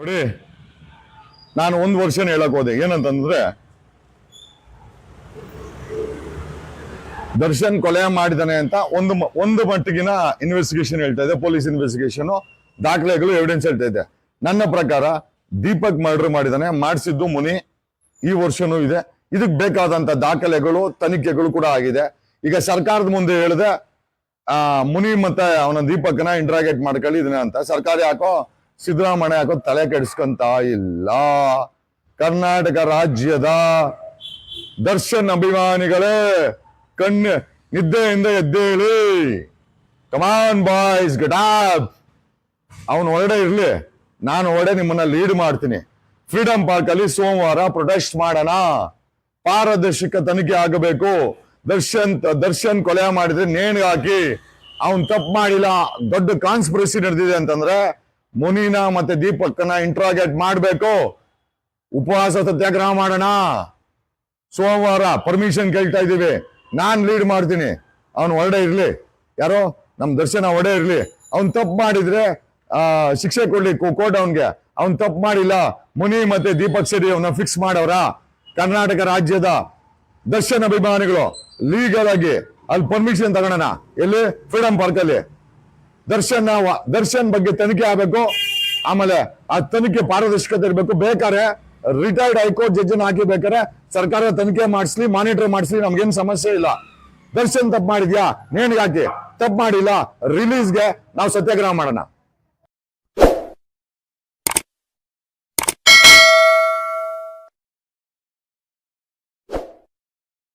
ನೋಡಿ, ನಾನು ಒಂದು ವರ್ಷ ಹೇಳಕ್ ಹೋದೆ. ಏನಂತಂದ್ರೆ, ದರ್ಶನ್ ಕೊಲೆ ಮಾಡಿದಾನೆ ಅಂತ ಒಂದು ಒಂದು ಮಟ್ಟಿಗಿನ ಇನ್ವೆಸ್ಟಿಗೇಷನ್ ಹೇಳ್ತಾ ಇದೆ ಪೊಲೀಸ್ ಇನ್ವೆಸ್ಟಿಗೇಷನ್ ದಾಖಲೆಗಳು ಎವಿಡೆನ್ಸ್ ಹೇಳ್ತಾ ಇದೆ. ನನ್ನ ಪ್ರಕಾರ, ದೀಪಕ್ ಮರ್ಡರ್ ಮಾಡಿದಾನೆ, ಮಾಡಿಸಿದ್ದು ಮುನಿ, ಈ ವರ್ಷನೂ ಇದೆ. ಇದಕ್ ಬೇಕಾದಂತ ದಾಖಲೆಗಳು, ತನಿಖೆಗಳು ಕೂಡ ಆಗಿದೆ. ಈಗ ಸರ್ಕಾರದ ಮುಂದೆ ಹೇಳಿದೆ ಮುನಿ ಮತ್ತೆ ಅವನ ದೀಪಕ್ನ ಇಂಟ್ರಾಗೇಟ್ ಮಾಡ್ಕೊಳ್ಳಿ ಇದನ್ನ ಅಂತ. ಸರ್ಕಾರ ಯಾಕೋ ಸಿದ್ದರಾಮಯ್ಯ ಯಾಕೋ ತಲೆ ಕೆಡಿಸ್ಕೊಂತ ಇಲ್ಲ. ಕರ್ನಾಟಕ ರಾಜ್ಯದ ದರ್ಶನ್ ಅಭಿಮಾನಿಗಳೇ, ಕಣ್ಣು ನಿದ್ದೆಯಿಂದ ಎದ್ದೇಳಿ. ಕಮಾನ್ ಬಾಯ್ಸ್ ಗಟಾಪ್ ಅವನು ಹೊರಡೆ ಇರ್ಲಿ. ನಾನು ಹೊರಡೆ ನಿಮ್ಮನ್ನ ಲೀಡ್ ಮಾಡ್ತೀನಿ. ಫ್ರೀಡಂ ಪಾರ್ಕ್ ಅಲ್ಲಿ ಸೋಮವಾರ ಪ್ರೊಟೆಸ್ಟ್ ಮಾಡೋಣ. ಪಾರದರ್ಶಕ ತನಿಖೆ ಆಗಬೇಕು. ದರ್ಶನ್ ದರ್ಶನ್ ಕೊಲೆ ಮಾಡಿದ್ರೆ ನೇಣಿಗೆ ಹಾಕಿ. ಅವನ್ ತಪ್ಪು ಮಾಡಿಲ್ಲ. ದೊಡ್ಡ ಕಾನ್ಸ್ಪಿರಸಿ ನಡೆದಿದೆ ಅಂತಂದ್ರೆ ಮುನಿನ ಮತ್ತೆ ದೀಪಕ್ಕನ ಇಂಟ್ರಾಗೇಟ್ ಮಾಡಬೇಕು. ಉಪವಾಸ ಸತ್ಯಾಗ್ರಹ ಮಾಡೋಣ. ಸೋಮವಾರ ಪರ್ಮಿಷನ್ ಕೇಳ್ತಾ ಇದ್ದೀವಿ. ನಾನು ಲೀಡ್ ಮಾಡ್ತೀನಿ. ಅವನು ಹೊರಡೆ ಇರ್ಲಿ. ಯಾರೋ? ನಮ್ಮ ದರ್ಶನ ಹೊಡೆ ಇರ್ಲಿ. ಅವ್ನ್ ತಪ್ಪು ಮಾಡಿದ್ರೆ ಶಿಕ್ಷೆ ಕೊಡ್ಲಿ ಕೋರ್ಟ್ ಅವನ್ಗೆ. ಅವ್ನ್ ತಪ್ಪು ಮಾಡಿಲ್ಲ. ಮುನಿ ಮತ್ತೆ ದೀಪಕ್ ಶೆಟ್ಟಿ ಅವನ್ನ ಫಿಕ್ಸ್ ಮಾಡವ್ರ ಕರ್ನಾಟಕ ರಾಜ್ಯದ ದರ್ಶನ ಅಭಿಮಾನಿಗಳು ಲೀಗಲ್ ಆಗಿ ಅಲ್ಲಿ ಪರ್ಮಿಷನ್ ತಗೊಳೋಣ ಎಲ್ಲಿ? ಫ್ರೀಡಂ ಪಾರ್ಕ್ ಅಲ್ಲಿ. ದರ್ಶನ್ ದರ್ಶನ್ ಬಗ್ಗೆ ತನಿಖೆ ಆಗಬೇಕು. ಆಮೇಲೆ ಆ ತನಿಖೆ ಪಾರದರ್ಶಕತೆ ಇರಬೇಕು. ಬೇಕಾದ್ರೆ ರಿಟೈರ್ಡ್ ಹೈಕೋರ್ಟ್ ಜಡ್ಜನ್ ಹಾಕಿ ಬೇಕಾದ್ರೆ ಸರ್ಕಾರ ತನಿಖೆ ಮಾಡಿಸ್ಲಿ ಮಾನಿಟರ್ ಮಾಡಿಸ್ಲಿ, ನಮ್ಗೇನು ಸಮಸ್ಯೆ ಇಲ್ಲ. ದರ್ಶನ್ ತಪ್ಪು ಮಾಡಿದ್ಯಾ? ನೇಣಿಗೆ ಹಾಕಿ ತಪ್ಪು ಮಾಡಿಲ್ಲ ರಿಲೀಸ್ಗೆ ನಾವು ಸತ್ಯಾಗ್ರಹ ಮಾಡೋಣ.